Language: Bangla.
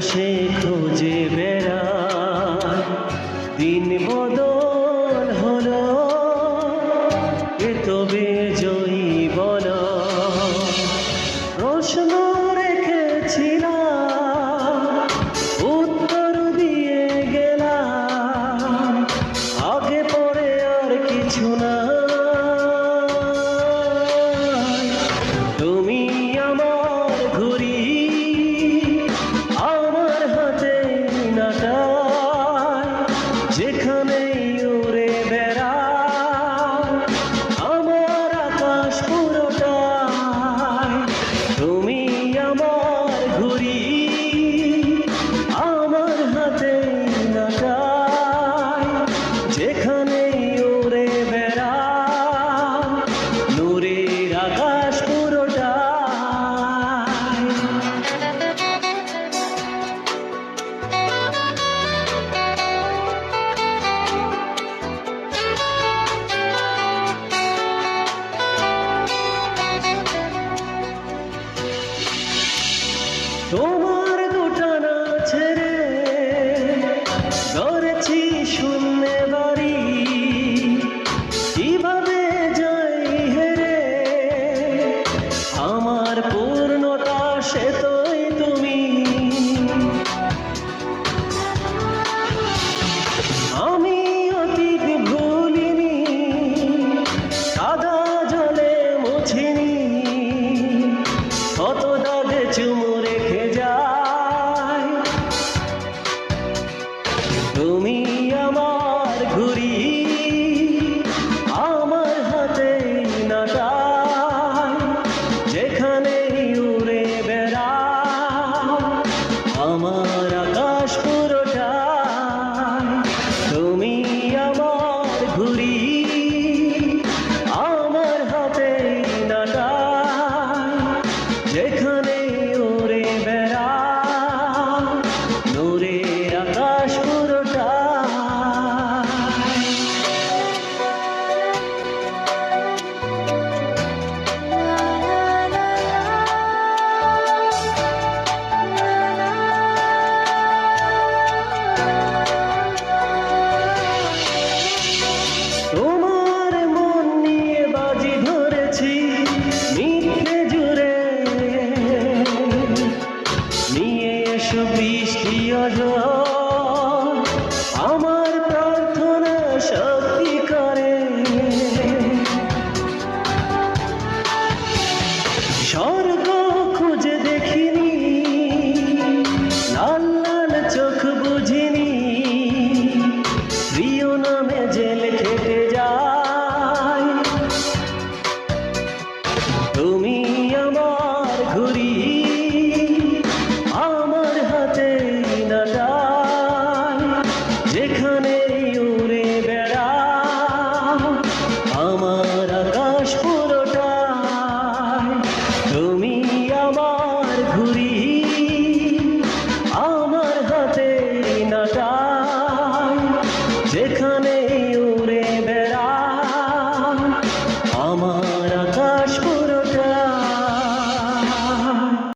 সে খুঁজে বেড়া দিন বদল হলো এ তবে Show me আমার হাতে নাটাই যেখানে উড়ে বেড়া আমার আকাশ পুরোটাই তুমি আমার ঘুরি